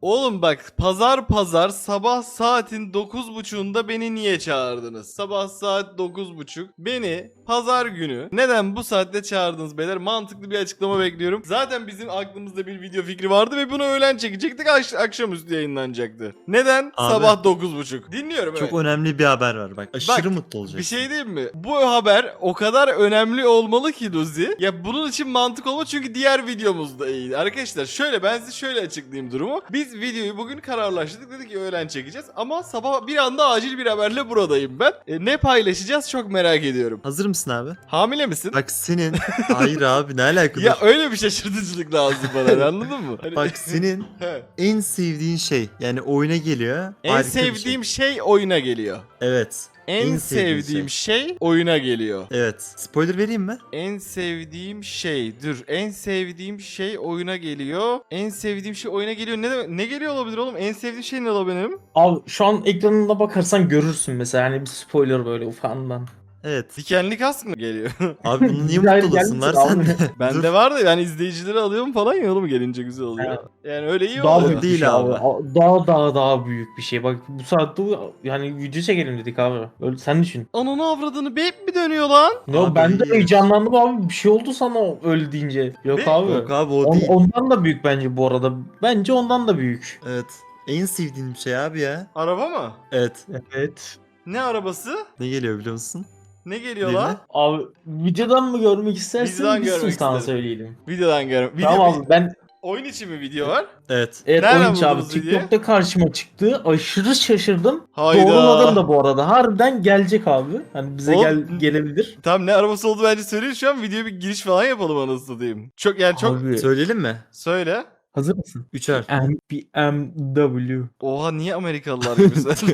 Oğlum bak pazar pazar sabah saatin 9.30'unda beni niye çağırdınız? Sabah saat 9.30 beni pazar günü neden bu saatte çağırdınız beyler? Mantıklı bir açıklama bekliyorum. Zaten bizim aklımızda bir video fikri vardı ve bunu öğlen çekecektik akş- akşamüstü yayınlanacaktı. Neden? Abi. Sabah 9.30. Dinliyorum Çok evet. önemli bir haber var bak. Aşırı Bak, mutlu olacaksın. Bir şey diyeyim mi? Bu haber o kadar önemli olmalı ki Luzi. Ya bunun için mantık olma çünkü diğer videomuz da iyiydi. Arkadaşlar şöyle ben size şöyle açıklayayım durumu. Biz videoyu bugün kararlaştırdık dedik ki öğlen çekeceğiz. Ama sabah bir anda acil bir haberle buradayım ben. E, ne paylaşacağız çok merak ediyorum. Hazır mısın abi? Hamile misin? Bak senin... Hayır abi ne alaka? ya öyle bir şaşırtıcılık lazım bana anladın mı? Hani- Bak senin en sevdiğin şey yani oyuna geliyor. en harika bir sevdiğim şey. oyuna geliyor. Evet. En, sevdiğim şey oyuna geliyor. Evet. Spoiler vereyim mi? En sevdiğim şey. Dur. En sevdiğim şey oyuna geliyor. En sevdiğim şey oyuna geliyor. Ne demek- ne geliyor olabilir oğlum? En sevdiğim şey ne olabilir benim? Abi şu an ekranına bakarsan görürsün mesela hani bir spoiler böyle ufağından. Evet. Dikenli kask mı geliyor? Abi bunu niye Güzel mutlu olasın var gelmişsin sende? abi. Dur. Bende var da yani izleyicileri alıyorum falan ya oğlum gelince güzel oluyor. Yani öyle iyi Daha oluyor. büyük Değil bir şey abi. abi. Daha daha daha büyük bir şey. Bak bu saatte bu- yani video çekelim dedik abi. Öyle sen düşün. Ananı avradını beyp mi dönüyor lan? Ne Abi o ben de iyi. heyecanlandım abi. Bir şey oldu sana öyle deyince. Yok Be- abi. Yok abi o On- değil. ondan da büyük bence bu arada. Bence ondan da büyük. Evet. En sevdiğim şey abi ya. Araba mı? Evet. Evet. Ne arabası? Ne geliyor biliyor musun? Ne geliyor Değil lan? mi? Abi videodan mı görmek istersin? Videodan Biz görmek sana isterim. söyleyelim. Videodan gör. Video, Tamam abi ben Oyun içi mi video var? Evet. evet Nereden oyuncu abi buldunuz videoyu? TikTok'ta karşıma çıktı. Aşırı şaşırdım. Hayda. Doğruladım da bu arada. Harbiden gelecek abi. Hani bize Oğlum- gel gelebilir. Tamam ne arabası oldu bence söyleyeyim şu an videoya bir giriş falan yapalım anasını satayım. Çok yani çok Abi, Söyleyelim mi? söyle. hazır mısın? Üçer. BMW. Oha niye Amerikalılar gibi sen?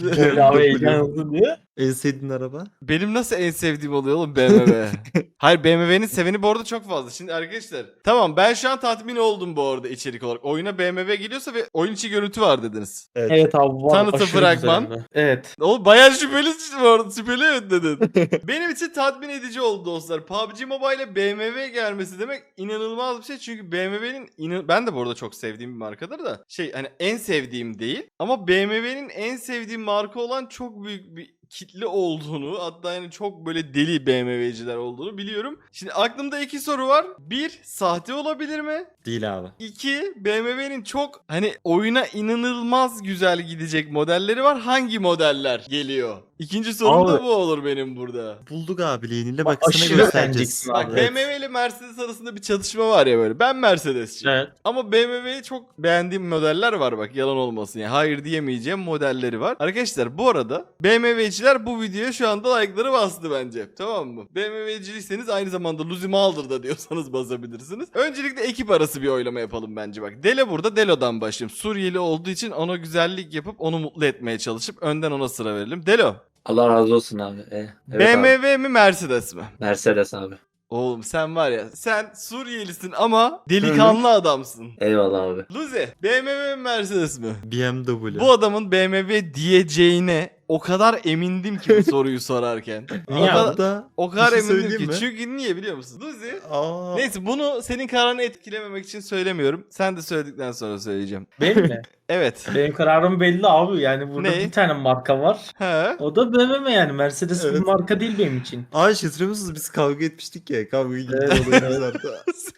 Böyle abi heyecanlı diye. En sevdiğin araba? Benim nasıl en sevdiğim oluyor oğlum BMW? Hayır BMW'nin seveni bu arada çok fazla. Şimdi arkadaşlar tamam ben şu an tatmin oldum bu arada içerik olarak. Oyuna BMW geliyorsa ve oyun içi görüntü var dediniz. Evet. Evet abi var. Tanıtı aşırı fragman. güzeldi. Evet. Oğlum bayağı şüpheli bu arada. Şüpheli evet dedin. Benim için tatmin edici oldu dostlar. PUBG Mobile'e BMW gelmesi demek inanılmaz bir şey. Çünkü BMW'nin inan- ben de bu arada çok sevdiğim bir markadır da şey hani en sevdiğim değil ama BMW'nin en sevdiğim marka olan çok büyük bir kitle olduğunu hatta yani çok böyle deli BMW'ciler olduğunu biliyorum. Şimdi aklımda iki soru var. Bir, sahte olabilir mi? Değil abi. İki, BMW'nin çok hani oyuna inanılmaz güzel gidecek modelleri var. Hangi modeller geliyor? İkinci sorum da Abi- bu olur benim burada. Bulduk abi Leyni'yle Bak, bak sana aşırı göstereceğiz. beğeneceksin Bak. BMW ile Mercedes arasında bir çatışma var ya böyle. Ben Mercedes'çiyim. Evet. Ama BMW'yi çok beğendiğim modeller var bak yalan olmasın ya. Hayır diyemeyeceğim modelleri var. Arkadaşlar bu arada BMW'ciler bu videoya şu anda like'ları bastı bence. Tamam mı? BMW'ciyseniz aynı zamanda Luzi Maldır da diyorsanız basabilirsiniz. Öncelikle ekip arası bir oylama yapalım bence bak. Delo burada Delo'dan başlayayım. Suriyeli olduğu için ona güzellik yapıp onu mutlu etmeye çalışıp önden ona sıra verelim. Delo. Allah razı olsun abi. E, evet abi. BMW mi Mercedes mi? Mercedes abi. Oğlum sen var ya sen Suriyelisin ama delikanlı adamsın. Eyvallah abi. Luzi BMW mi Mercedes mi? BMW. Bu adamın BMW diyeceğine o kadar emindim ki bu soruyu sorarken. Niye o kadar, o kadar şey emindim ki. mi? Çünkü niye biliyor musun? Luzi Aa, Neyse bunu senin kararını etkilememek için söylemiyorum. Sen de söyledikten sonra söyleyeceğim. Benim mi? Evet. Benim kararım belli abi. Yani burada Ne? bir tane marka var. He. O da BMW yani. Mercedes Evet. bir marka değil benim için. Ay hatırlıyor musunuz biz kavga etmiştik ya. Kavga gibi Evet.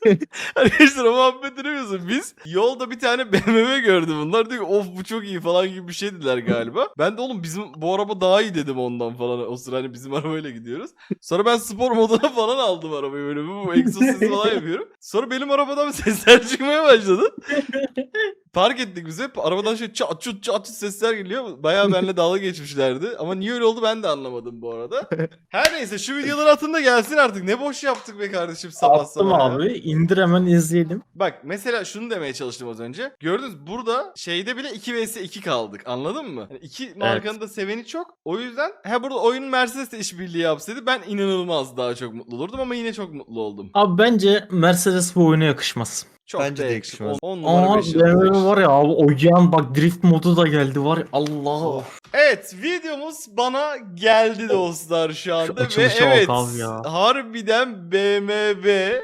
Arkadaşlar o muhabbeti biliyorsun. Biz yolda bir tane BMW gördü bunlar. Diyor ki of bu çok iyi falan gibi bir şey dediler galiba. Ben de oğlum bizim bu araba daha iyi dedim ondan falan. O sıra hani bizim arabayla gidiyoruz. Sonra ben spor moduna falan aldım arabayı böyle. Bu, sesi falan yapıyorum. Sonra benim arabadan sesler çıkmaya başladı. Park ettik biz hep. Arabadan şey çat çut çat çut sesler geliyor. Bayağı benimle dalga geçmişlerdi. Ama niye öyle oldu ben de anlamadım bu arada. Her neyse şu videoları atın da gelsin artık. Ne boş yaptık be kardeşim sabah Attım sabah. ya. abi. İndir hemen izleyelim. Bak mesela şunu demeye çalıştım az önce. Gördünüz burada şeyde bile 2 vs 2 kaldık. Anladın mı? Yani iki markanın da seveni çok. O yüzden ha burada oyunun Mercedes'le işbirliği yapsaydı ben inanılmaz daha çok mutlu olurdum ama yine çok mutlu oldum. Abi bence Mercedes bu oyuna yakışmaz. Çok Bence da de yakışık. yakışmaz. 10 numara Aa 5 BMW var ya abi oyacağın bak drift modu da geldi var ya Allah. Evet videomuz bana geldi dostlar şu anda ve açılışa bak evet abi ya. harbiden BMW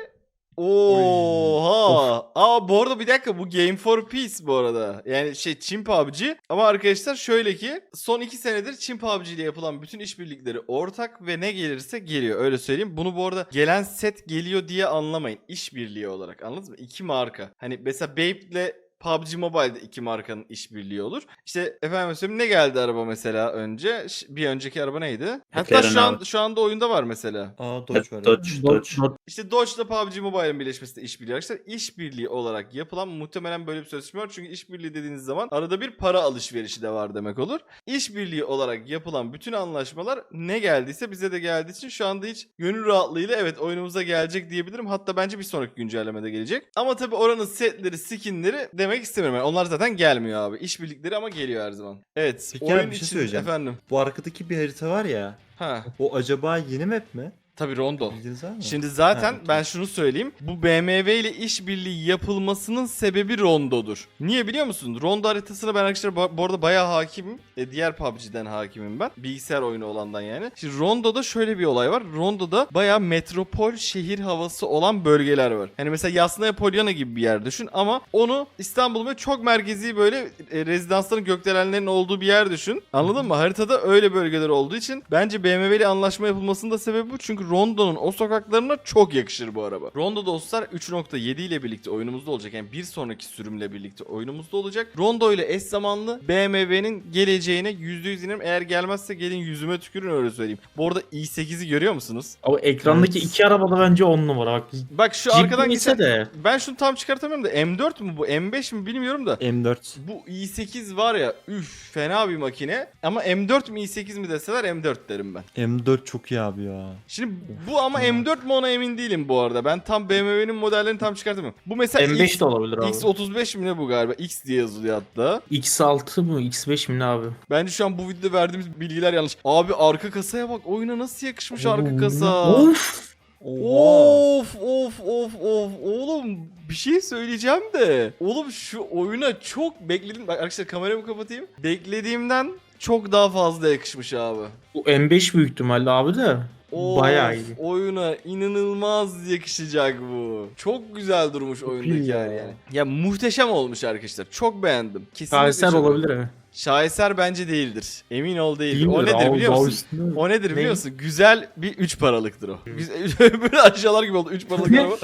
Oha. Aa bu arada bir dakika bu Game for Peace bu arada. Yani şey Çin PUBG. Ama arkadaşlar şöyle ki son iki senedir Çin PUBG ile yapılan bütün işbirlikleri ortak ve ne gelirse geliyor. Öyle söyleyeyim. Bunu bu arada gelen set geliyor diye anlamayın. İşbirliği olarak anladınız mı? İki marka. Hani mesela Babe ile PUBG Mobile'de iki markanın işbirliği olur. İşte efendim söyleyeyim ne geldi araba mesela önce? Bir önceki araba neydi? Hatta McLaren şu an abi. şu anda oyunda var mesela. Aa Dodge var. Dodge, Dodge. İşte Dodge ile PUBG Mobile'ın birleşmesi de işbirliği arkadaşlar. İşbirliği olarak yapılan muhtemelen böyle bir sözleşme var. Çünkü işbirliği dediğiniz zaman arada bir para alışverişi de var demek olur. İşbirliği olarak yapılan bütün anlaşmalar ne geldiyse bize de geldiği için şu anda hiç gönül rahatlığıyla evet oyunumuza gelecek diyebilirim. Hatta bence bir sonraki güncellemede gelecek. Ama tabii oranın setleri, skinleri demek istemiyorum. Yani onlar zaten gelmiyor abi. İşbirlikleri ama geliyor her zaman. Evet. Peki oyun abi, bir şey için söyleyeceğim. efendim. Bu arkadaki bir harita var ya. Ha. O acaba yeni map mi? Tabii Rondo. Bildiniz var mı? Şimdi zaten Ha, okey. ben şunu söyleyeyim. Bu BMW ile işbirliği yapılmasının sebebi Rondo'dur. Niye biliyor musun? Rondo haritasına ben arkadaşlar bu bu arada bayağı hakimim. E, diğer PUBG'den hakimim ben. Bilgisayar oyunu olandan yani. Şimdi Rondo'da şöyle bir olay var. Rondo'da bayağı metropol şehir havası olan bölgeler var. Yani mesela Yasnaya Polyana gibi bir yer düşün ama onu İstanbul ve çok merkezi böyle e, rezidansların gökdelenlerin olduğu bir yer düşün. Anladın mı? Haritada öyle bölgeler olduğu için bence BMW ile anlaşma yapılmasının da sebebi bu. Çünkü Rondo'nun o sokaklarına çok yakışır bu araba. Rondo dostlar 3.7 ile birlikte oyunumuzda olacak. Yani bir sonraki sürümle birlikte oyunumuzda olacak. Rondo ile eş zamanlı BMW'nin geleceğine %100 inirim. Eğer gelmezse gelin yüzüme tükürün öyle söyleyeyim. Bu arada i8'i görüyor musunuz? Ama ekrandaki Evet. iki araba da bence 10 numara. Bak, Bak şu Jeep arkadan ise geçen... de. Ben şunu tam çıkartamıyorum da M4 mü bu M5 mi bilmiyorum da. M4. Bu i8 var ya üf fena bir makine. Ama M4 mi i8 mi deseler M4 derim ben. M4 çok iyi abi ya. Şimdi bu ama M4 mi ona emin değilim bu arada. Ben tam BMW'nin modellerini tam çıkartamıyorum. Bu mesela M5 X, de olabilir abi. X35 mi ne bu galiba? X diye yazılıyor hatta. X6 mı X5 mi ne abi? Bence şu an bu videoda verdiğimiz bilgiler yanlış. Abi arka kasaya bak. Oyuna nasıl yakışmış arka Oo, kasa. Of. Of of of of oğlum bir şey söyleyeceğim de oğlum şu oyuna çok bekledim bak arkadaşlar kameramı kapatayım beklediğimden çok daha fazla yakışmış abi. Bu M5 büyük ihtimalle abi de. Of, Bayağı iyi. Oyuna inanılmaz yakışacak bu. Çok güzel durmuş oyundaki iyi ya. yani. Ya muhteşem olmuş arkadaşlar. Çok beğendim. Kesinlikle Şaheser çok- olabilir mi? Şaheser bence değildir. Emin ol değildir. Değil o midir? nedir Al- biliyor al musun? üstüne. O nedir Ne? biliyor musun? Güzel bir 3 paralıktır o. Güzel, böyle aşağılar gibi oldu. 3 paralık araba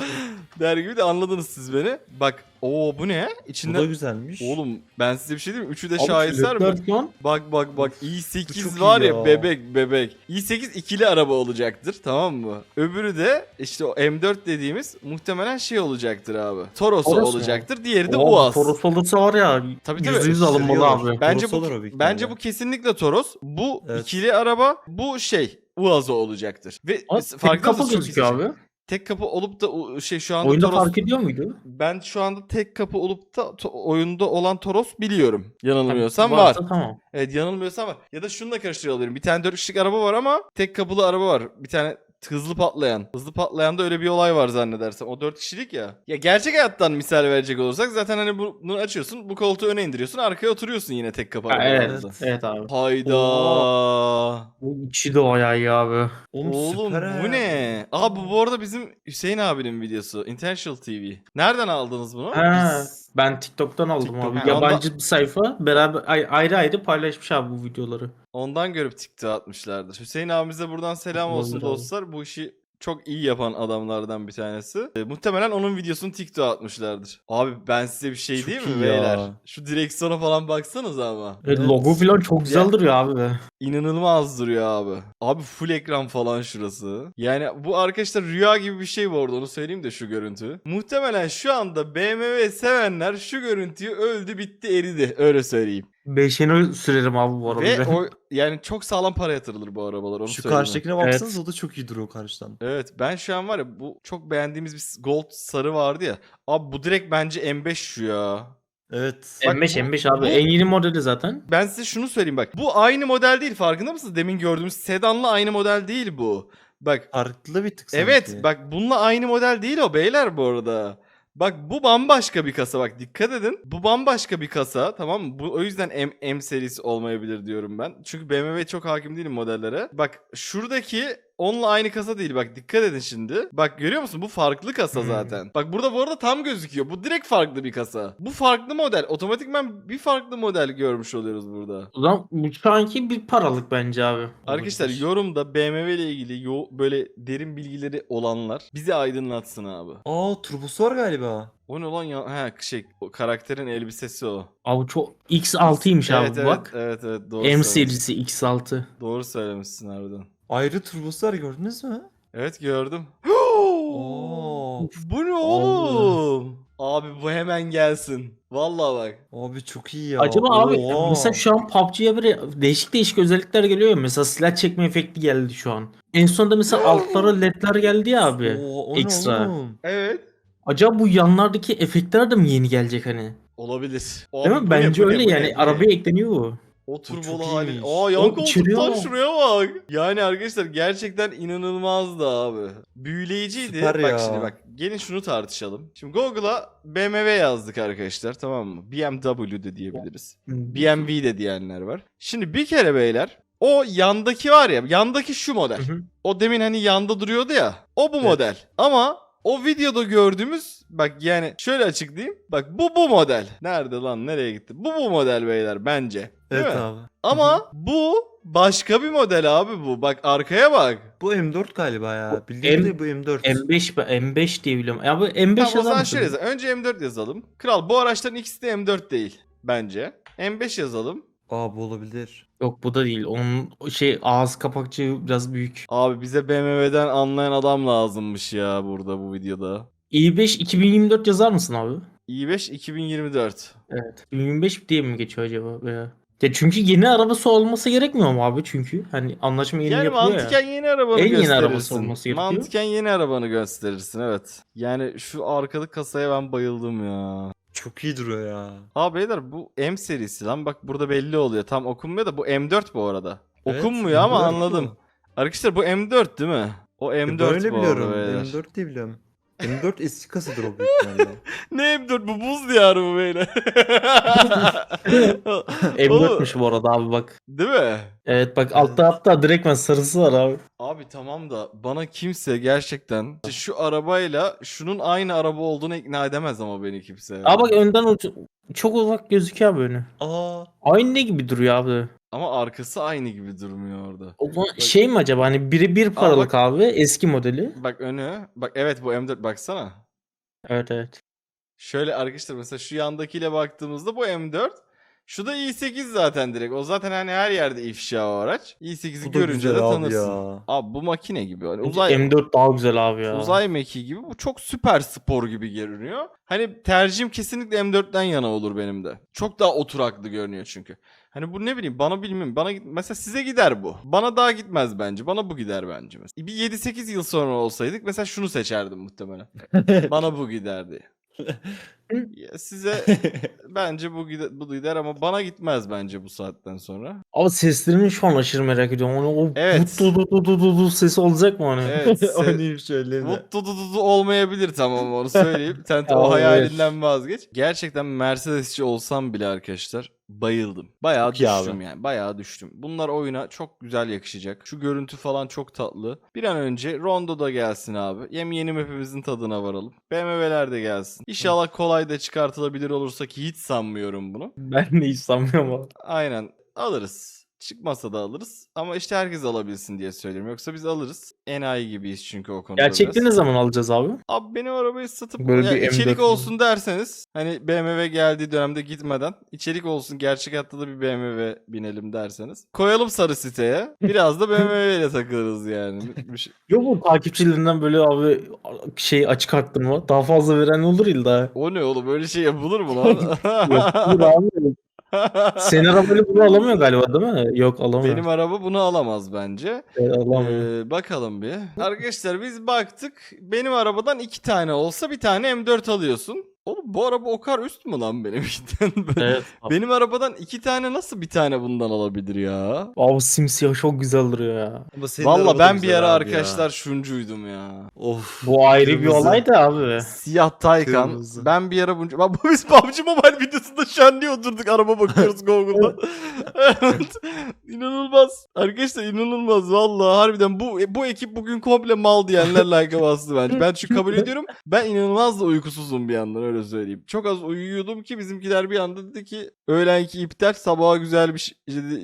der gibi de anladınız siz beni. Bak o bu ne? Bu da İçinden... güzelmiş. Oğlum ben size bir şey diyeyim mi? Üçü de Abi şaheser mi? fiyatlar şu an Bak bak bak Bu i8 çok var ya, ya. bebek bebek. i8 ikili araba olacaktır tamam mı? Öbürü de işte o M4 dediğimiz muhtemelen şey olacaktır abi. Toros, Toros mu? olacaktır. Diğeri de Oo, UAZ. Toros olursa var ya Tabii, tabii. %100 alınmalı Sürüyorlar. abi. Bence Toros bu olur o büyük bence ihtimalle. bu kesinlikle Toros. Bu Evet. ikili araba, bu şey UAZ'ı olacaktır. Ve Ama farkında mısınız? Gözüküyor abi. Tek kapı olup da şey şu anda Oyunda Toros fark ediyor muydu? ben şu anda tek kapı olup da to- oyunda olan Toros biliyorum. Yanılmıyorsam var. Varsa Tamam. Evet yanılmıyorsam var. Ya da şununla karıştırabilirim. Bir tane 4 kişilik araba var ama tek kapılı araba var. Bir tane hızlı patlayan. Hızlı patlayanda öyle bir olay var zannedersem. O 4 kişilik ya. Ya gerçek hayattan misal verecek olursak zaten hani bunu açıyorsun. Bu koltuğu öne indiriyorsun. Arkaya oturuyorsun yine tek Ha, arabalarda. evet. Evet abi. Hayda. Bu içi de iyi abi. Oğlum, Oğlum süper bu ha. ne? Aa bu bu arada bizim Hüseyin abinin videosu. Intentional TV. Nereden aldınız bunu? Ha, Biz- ben TikTok'tan aldım TikTok. abi. Ha, Yabancı bir sayfa beraber ay- ayrı ayrı paylaşmış abi bu videoları. Ondan görüp TikTok atmışlardır. Hüseyin abimize buradan selam olsun abi. dostlar. Bu işi çok iyi yapan adamlardan bir tanesi. E, muhtemelen onun videosunu TikTok'a atmışlardır. Abi ben size bir şey Çok diyeyim mi ya. beyler? Şu direksiyona falan baksanız ama. Evet. Logo falan çok güzel Ya. duruyor abi be. İnanılmaz duruyor abi. Abi full ekran falan şurası. Yani bu arkadaşlar rüya gibi bir şey bu arada onu söyleyeyim de şu görüntü. Muhtemelen şu anda BMW sevenler şu görüntüyü öldü bitti eridi öyle söyleyeyim. Beşini sürerim abi bu arada. Ve o yani çok sağlam para yatırılır bu arabalar onu Şu söyleyeyim. karşıdakine baksanız o da çok iyi duruyor karşıdan. Evet ben şu an var ya bu çok beğendiğimiz bir gold sarı vardı ya. Abi bu direkt bence M5 şu ya. Evet. Bak M5 bu- M5 abi bu- en yeni modeli zaten. Ben size şunu söyleyeyim bak. Bu aynı model değil farkında mısınız? Demin gördüğümüz sedanla aynı model değil bu. Bak Farklı bir tık sanki. evet bak bununla aynı model değil o beyler bu arada. Bak bu bambaşka bir kasa bak dikkat edin. Bu bambaşka bir kasa tamam mı? Bu o yüzden M, M serisi olmayabilir diyorum ben. Çünkü BMW çok hakim değilim modellere. Bak şuradaki onunla aynı kasa değil bak dikkat edin şimdi. Bak görüyor musun bu farklı kasa Hmm. zaten. Bak burada bu arada tam gözüküyor. Bu direkt farklı bir kasa. Bu farklı model. Otomatikman bir farklı model görmüş oluyoruz burada. O zaman bu şu anki bir paralık bence abi. Arkadaşlar yorumda BMW ile ilgili yo- böyle derin bilgileri olanlar bizi aydınlatsın abi. Aa turbosu var galiba. O ne lan ya? He şey o karakterin elbisesi o. Abi çok X6'ymış evet, abi evet, bak. Evet evet doğru M serisi X6. Doğru söylemişsin harbiden. Ayrı turbosu var gördünüz mü? Evet gördüm. Oo. Bu ne oğlum? Abi bu hemen gelsin. Vallahi bak. Abi çok iyi ya. Acaba abi Oo. mesela şu an PUBG'ye böyle değişik değişik özellikler geliyor ya. Mesela silah çekme efekti geldi şu an. En sonunda mesela altlara ledler geldi ya abi. Oo, o ne ekstra. oğlum? Evet. Acaba bu yanlardaki efektler de mi yeni gelecek hani? Olabilir. Abi Değil mi? Bence öyle yani. Arabaya ekleniyor bu. O turbolu hali. Aa yan koltuktan şuraya bak. Yani arkadaşlar gerçekten inanılmazdı abi. Büyüleyiciydi. Süper bak ya. şimdi bak. Gelin şunu tartışalım. Şimdi Google'a BMW yazdık arkadaşlar tamam mı? BMW de diyebiliriz. BMW de diyenler var. Şimdi bir kere beyler o yandaki var ya yandaki şu model. Hı hı. O demin hani yanda duruyordu ya. O bu Evet. model. Ama o videoda gördüğümüz bak yani şöyle açıklayayım. Bak bu bu model. Nerede lan nereye gitti? Bu bu model beyler bence. Değil Evet mi? abi. Ama bu başka bir model abi bu. Bak arkaya bak. Bu M4 galiba ya. Bildiğim M- de bu M4. M5 be- M5 diye biliyorum. Ya bu M5 Tamam o yazar zaman mısın? şöyle yazalım. Önce M4 yazalım. Kral bu araçların ikisi de M4 değil bence. M5 yazalım. Aa bu olabilir. Yok bu da değil. Onun şey ağız kapakçığı biraz büyük. Abi bize BMW'den anlayan adam lazımmış ya burada bu videoda. i5 2024 yazar mısın abi? i5 2024. Evet. 2025 diye mi geçiyor acaba veya? Ya çünkü yeni arabası olması gerekmiyor mu abi çünkü? Hani anlaşma yeni yani yapılıyor mantıken ya. yeni arabanı En yeni gösterirsin. arabası olması gerekiyor. Mantıken yeni arabanı gösterirsin evet. Yani şu arkadaki kasaya ben bayıldım ya. Çok iyi duruyor ya. Aa beyler bu M serisi lan bak burada belli oluyor. Tam okunmuyor da bu M4 bu arada. Evet, Okunmuyor ama M4 bu. anladım. Arkadaşlar bu M4 değil mi? O E, M4 Böyle bu biliyorum. arada beyler. M4 diye biliyorum. M4 eski kasadır o büyük ihtimalle. Ne M4 bu buz diyarı bu beyler. M4'müş bu arada abi bak. Değil mi? Evet bak altta hatta direktmen sarısı var abi. Abi tamam da bana kimse gerçekten işte şu arabayla şunun aynı araba olduğunu ikna edemez ama beni kimse. Aa bak önden uç- çok uzak gözüküyor abi önü. Aa Aynı ne gibi duruyor abi. Ama arkası aynı gibi durmuyor orada. O zaman şey mi acaba hani biri bir paralık abi eski modeli. Bak önü. Bak evet bu M4 baksana. Evet evet. Şöyle arkadaşlar mesela şu yandakiyle baktığımızda bu M4. Şu da i8 zaten direkt. O zaten hani her yerde ifşa o araç. i8'i bu da görünce güzel de abi tanırsın. ya. Abi bu makine gibi. Hani uzay M4 daha güzel abi ya. uzay mekiği gibi. Bu çok süper spor gibi görünüyor. Hani tercihim kesinlikle M4'ten yana olur benim de. Çok daha oturaklı görünüyor çünkü. Hani bu ne bileyim bana bilmiyorum. Bana git- mesela size gider bu. Bana daha gitmez bence. Bana bu gider bence mesela. Bir 7-8 yıl sonra olsaydık mesela şunu seçerdim muhtemelen. bana bu giderdi. Ya size bence bu gider, bu gider ama bana gitmez bence bu saatten sonra. Ama seslerini şu an aşırı merak ediyorum. Onu o Evet. du du du du du du sesi olacak mı hani? Evet. se- neymiş öyle mi? Mutlu dudu olmayabilir tamam onu söyleyeyim. Sen de o Tamam, hayalinden vazgeç. Gerçekten Mercedesçi olsam bile arkadaşlar bayıldım. Bayağı Çok abi. düştüm yani. Bayağı düştüm. Bunlar oyuna çok güzel yakışacak. Şu görüntü falan çok tatlı. Bir an önce Rondo da gelsin abi. Yem yeni map'imizin tadına varalım. BMW'ler de gelsin. İnşallah kolay da çıkartılabilir olursa ki hiç sanmıyorum bunu. Ben de hiç sanmıyorum abi. Aynen alırız. Çıkmasa da alırız. Ama işte herkes alabilsin diye söylüyorum. Yoksa biz alırız. Enayi gibiyiz çünkü o konuda Gerçekten ne biraz. zaman alacağız abi? Abi benim arabayı satıp Böyle ya bir içerik M4 olsun derseniz hani BMW geldiği dönemde gitmeden içerik olsun gerçek hayatta da bir BMW binelim derseniz koyalım sarı siteye biraz da BMW ile takılırız yani. Bir şey- Yok mu takipçilerinden böyle abi şey açık arttırma? Daha fazla veren olur illa. O ne oğlum böyle şey yapılır mı lan? Yok, dur abi. Senin arabayla bunu alamıyor galiba değil mi? Yok alamıyor. Benim araba bunu alamaz bence. Evet, alamıyor. Ee, bakalım bir. Arkadaşlar biz baktık. Benim arabadan iki tane olsa bir tane M4 alıyorsun. Oğlum bu araba o kadar üst mü lan benimkinden? Evet. abi. Benim arabadan iki tane nasıl bir tane bundan alabilir ya? Abi simsiyah çok güzel duruyor ya. Ama senin Valla ben bir ara abi ya. arkadaşlar şuncuydum ya. Of. Bu ayrı bir Kırmızı. olay da abi. Siyah Taycan. Kırmızı. Ben bir ara bunca... Bak bu biz PUBG Mobile videosunda şu an niye oturduk araba bakıyoruz Google'da. evet. İnanılmaz. Arkadaşlar inanılmaz valla harbiden bu bu ekip bugün komple mal diyenler like'a bastı bence. Ben şu kabul ediyorum. Ben inanılmaz da uykusuzum bir yandan öyle söyleyeyim. Çok az uyuyordum ki bizimkiler bir anda dedi ki öğlenki iptal sabaha güzel bir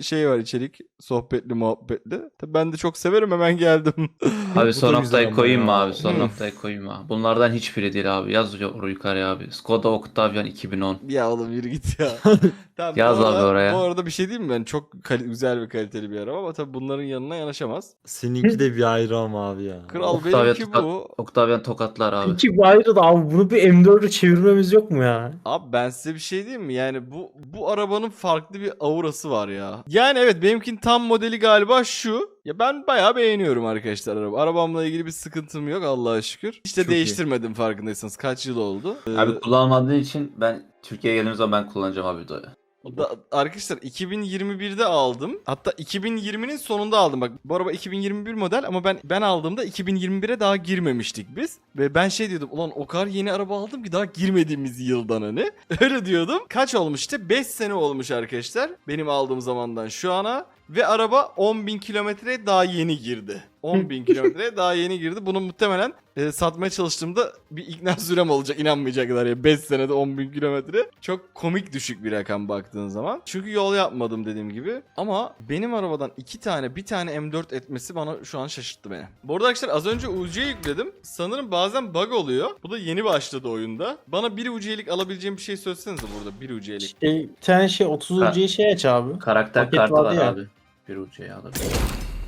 şey, var içerik. Sohbetli muhabbetli. Tabii ben de çok severim hemen geldim. Abi son ama koyayım mı abi? Son Hı. noktayı koyayım mı? Bunlardan hiçbiri değil abi. Yaz oraya yukarıya abi. Skoda Octavian 2010. Ya oğlum yürü git ya. tamam, Yaz abi arada- oraya. Bu arada bir şey diyeyim mi? Ben çok güzel ve kaliteli bir araba ama tabii bunların yanına yanaşamaz. Seninki de bir ayrı ama abi ya. Kral Octavia benimki bu. Octavian tokatlar abi. Peki bu ayrı da abi bunu bir M4'e çevirmemiz yok mu ya? Abi ben size bir şey diyeyim mi? Yani bu bu arabanın farklı bir aurası var ya. Yani evet benimkinin tam modeli galiba şu. Ya ben bayağı beğeniyorum arkadaşlar araba. Arabamla ilgili bir sıkıntım yok Allah'a şükür. Hiç de Çok iyi. değiştirmedim farkındaysanız. Kaç yıl oldu? Ee, Abi kullanmadığın için ben Türkiye'ye geldiğim zaman ben kullanacağım abi Doya. Da- arkadaşlar 2021'de aldım. Hatta 2020'nin sonunda aldım. Bak bu araba 2021 model ama ben ben aldığımda 2021'e daha girmemiştik biz. Ve ben şey diyordum ulan o kadar yeni araba aldım ki daha girmediğimiz yıldan hani. Öyle diyordum. Kaç olmuş işte? 5 sene olmuş arkadaşlar. Benim aldığım zamandan şu ana. Ve araba 10.000 kilometreye daha yeni girdi. 10.000 kilometreye daha yeni girdi. Bunu muhtemelen e, satmaya çalıştığımda bir ikna sürem olacak. İnanmayacaklar ya. 5 senede 10.000 kilometre. Çok komik düşük bir rakam baktığın zaman. Çünkü yol yapmadım dediğim gibi. Ama benim arabadan iki tane bir tane M4 etmesi bana şu an şaşırttı beni. Bu arada arkadaşlar az önce UC yükledim. Sanırım bazen bug oluyor. Bu da yeni başladı oyunda. Bana bir UC'lik alabileceğim bir şey söylesenize burada. Bir UC'lik. Şey, bir tane şey 30 Ha. UC'ye şey aç abi. Karakter Paket kartı var ya. abi. Bir ucuya alır.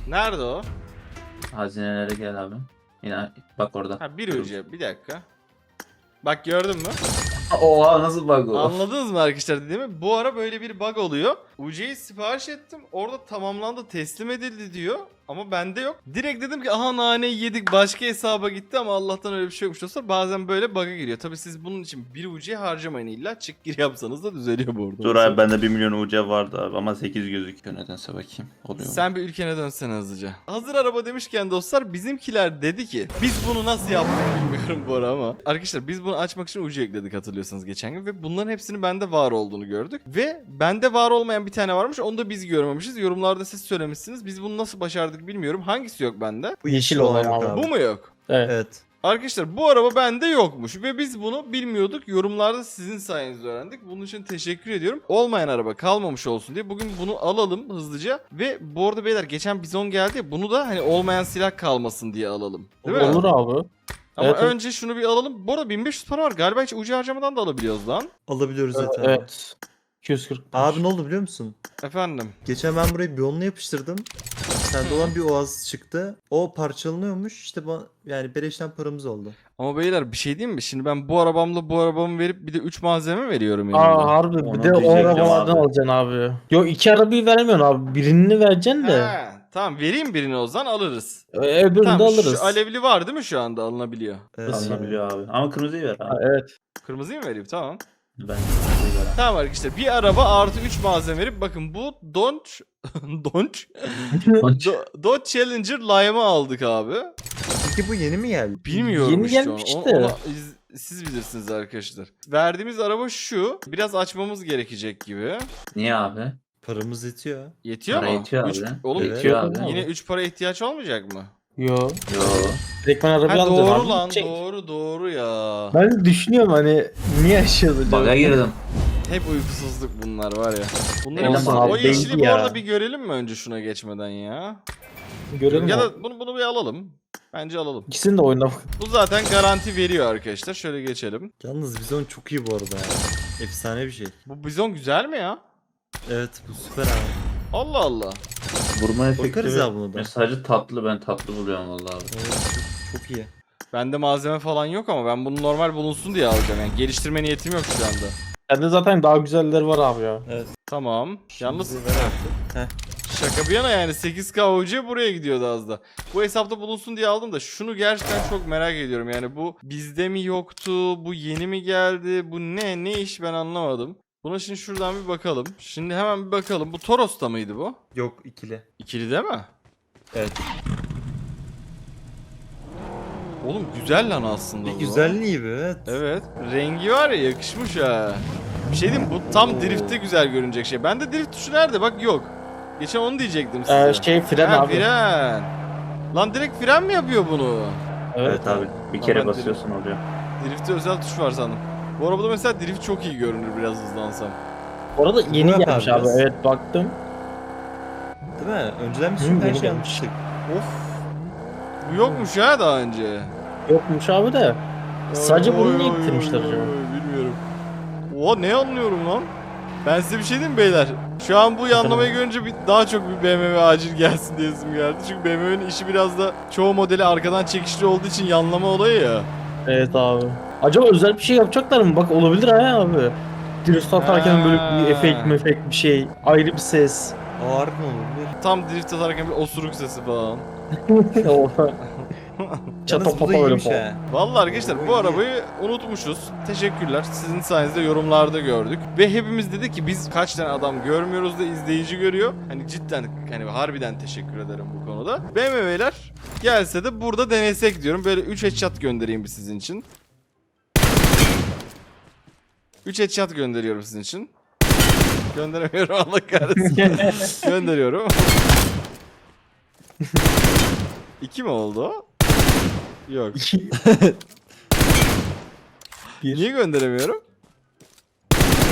Nerede o? Hazinelere gel abi. Yine bak orada. Ha bir UC. Bir dakika. Bak gördün mü? Oha nasıl bug o? Anladınız mı arkadaşlar dediğimi? Bu ara böyle bir bug oluyor. UC'yi sipariş ettim. Orada tamamlandı teslim edildi diyor. Ama bende yok. Direkt dedim ki aha naneyi yedik başka hesaba gitti ama Allah'tan öyle bir şey yokmuş dostlar. Bazen böyle bug'a giriyor. Tabi siz bunun için bir UC harcamayın illa. Çık gir yapsanız da düzeliyor bu arada. Dur abi bende 1 milyon UC vardı abi ama 8 gözüküyor nedense bakayım. Oluyor mu? Sen bir ülkene dönsene hızlıca. Hazır araba demişken dostlar bizimkiler dedi ki biz bunu nasıl yaptık bilmiyorum bu ara ama. Arkadaşlar biz bunu açmak için ucu ekledik hatırlıyorsanız geçen gün ve bunların hepsinin bende var olduğunu gördük. Ve bende var olmayan bir tane varmış onu da biz görmemişiz. Yorumlarda siz söylemişsiniz. Biz bunu nasıl başardık bilmiyorum. Hangisi yok bende? Bu Yeşil olan abi. Bu mu yok? Evet. Evet. Arkadaşlar bu araba bende yokmuş ve biz bunu bilmiyorduk. Yorumlarda sizin sayenizde öğrendik. Bunun için teşekkür ediyorum. Olmayan araba kalmamış olsun diye bugün bunu alalım hızlıca. Ve bu arada beyler geçen bizon geldi ya bunu da hani olmayan silah kalmasın diye alalım. Değil mi? Olur abi. Ama Evet, evet. önce şunu bir alalım. Bu arada 1500 para var. Galiba hiç ucu harcamadan da alabiliyoruz lan. Alabiliyoruz zaten. Evet. 240. Abi ne oldu biliyor musun? Efendim. Geçen ben burayı biyonla yapıştırdım. Sende olan bir oğaz çıktı. O parçalanıyormuş. İşte ba- yani beleşten paramız oldu. Ama beyler bir şey diyeyim mi? Şimdi ben bu arabamla bu arabamı verip bir de 3 malzeme veriyorum yanımda. Aa harbi bir Onu de o diyecektim arabalardan abi. alacaksın abi. Yo iki arabayı veremiyorsun abi. Birini vereceksin de. He, tamam vereyim birini o zaman alırız. e, Öbürünü de Tamam alırız. şu alevli var değil mi şu anda alınabiliyor? Evet. Alınabiliyor abi. Ama kırmızıyı ver Ha, abi. evet. Kırmızıyı mı vereyim? Tamam. Ben. Tamam arkadaşlar bir araba artı 3 malzeme verip bakın bu Dodge Dodge Do- Dodge Challenger Lime'ı aldık abi. Peki bu yeni mi geldi? Bilmiyorum Yeni işte onu. iz- siz bilirsiniz arkadaşlar. Verdiğimiz araba şu. Biraz açmamız gerekecek gibi. Niye abi? Paramız yetiyor. Yetiyor Para mu? yetiyor Üç- abi. oğlum. Yetiyor abi. yine 3 para ihtiyaç olmayacak mı? Yo. Yo. Direkt ben arabayı Ha, alacağım doğru lan Çek. doğru doğru ya. Ben düşünüyorum hani niye yaşıyoruz acaba? Bug'a girdim. Hep uykusuzluk bunlar var ya. Bunları Olsun yapalım. abi, o yeşili belli bu ya. arada bir görelim mi önce şuna geçmeden ya? Görelim ya mi? da bunu bunu bir alalım. Bence alalım. İkisini de oyna. Bu zaten garanti veriyor arkadaşlar. Şöyle geçelim. Yalnız bizon çok iyi bu arada ya. Efsane bir şey. Bu bizon güzel mi ya? Evet bu süper abi. Allah Allah. Vurma efekti Bakarız buna da. mesajı tatlı ben tatlı buluyorum vallahi abi. Evet çok, çok iyi. Bende malzeme falan yok ama ben bunu normal bulunsun diye alacağım. Yani geliştirme niyetim yok şu anda. Bende zaten daha güzeller var abi ya. Tamam. Yalnız Bizi ver artık. Heh. Şaka bir yana yani 8K UC buraya gidiyordu az da. Bu hesapta bulunsun diye aldım da şunu gerçekten çok merak ediyorum. Yani bu bizde mi yoktu? Bu yeni mi geldi? Bu ne? Ne iş ben anlamadım. Buna şimdi şuradan bir bakalım. Şimdi hemen bir bakalım. Bu Toros'ta mıydı bu? Yok ikili. İkili değil mi? Evet. Oğlum güzel lan aslında Bir bu. güzelliği bir evet. Evet. Rengi var ya yakışmış ha. Bir şey diyeyim bu tam driftte güzel görünecek şey. Bende drift tuşu nerede? Bak yok. Geçen onu diyecektim size. Ee, şey fren Ha, abi. fren. Lan direkt fren mi yapıyor bunu? Evet abi bir kere Aman basıyorsun oluyor. Drift'te özel tuş var sandım. Bu arabada mesela drift çok iyi görünür biraz hızlansam. Bu arada yeni yap gelmiş abi abi. biraz. Evet baktım. Değil mi? Önceden bir sürü her yeni şey gelmiş. almıştık. Of. Bu yokmuş ha daha önce. Yokmuş abi de. Sadece bunu niye oy, acaba? Bilmiyorum. Oha ne anlıyorum lan? Ben size bir şey diyeyim mi beyler? Şu an bu yanlamayı görünce bir, daha çok bir BMW acil gelsin diyesim geldi. Çünkü BMW'nin işi biraz da çoğu modeli arkadan çekişli olduğu için yanlama olayı ya. Evet abi. Acaba özel bir şey yapacaklar mı? Bak olabilir ha abi. Drift atarken böyle bir efekt mefekt bir şey. Ayrı bir ses. Ağır mı olabilir? Tam drift atarken bir osuruk sesi falan. Çata böyle iyiymiş falan. Vallahi arkadaşlar bu arabayı unutmuşuz. Teşekkürler. Sizin sayenizde yorumlarda gördük. Ve hepimiz dedik ki biz kaç tane adam görmüyoruz da izleyici görüyor. Hani cidden hani harbiden teşekkür ederim bu konuda. BMW'ler gelse de burada denesek diyorum. Böyle 3 headshot göndereyim bir sizin için. 3 headshot gönderiyorum sizin için. Gönderemiyorum Allah kahretsin. Gönderiyorum. 2 mi oldu? Yok. Bir. Niye gönderemiyorum?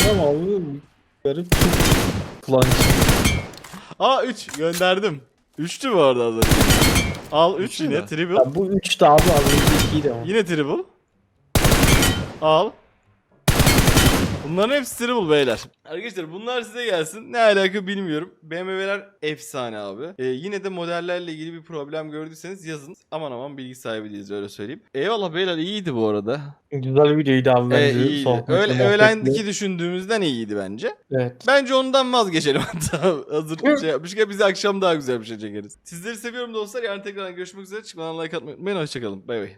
Tamam abi. Garip. Kullanıcı. Aa 3 gönderdim. 3'tü bu arada az önce. Al 3 Üçü yine mü? triple. Ya bu 3 de abi az önce 2'ydi ama. Yine triple. Al. Bunların hepsi triple beyler. Arkadaşlar bunlar size gelsin. Ne alaka bilmiyorum. BMW'ler efsane abi. Ee, yine de modellerle ilgili bir problem gördüyseniz yazın. Aman aman bilgi sahibi değiliz öyle söyleyeyim. Eyvallah beyler iyiydi bu arada. Güzel bir videoydu abi Ee, bence. iyiydi. Sohbetli, Öyle, öğlendeki düşündüğümüzden iyiydi bence. Evet. Bence ondan vazgeçelim hatta. Hazır şey yapmışken biz akşam daha güzel bir şey çekeriz. Sizleri seviyorum dostlar. Yarın tekrar görüşmek üzere. Çıkmadan like atmayı unutmayın. Hoşçakalın. Bay bay.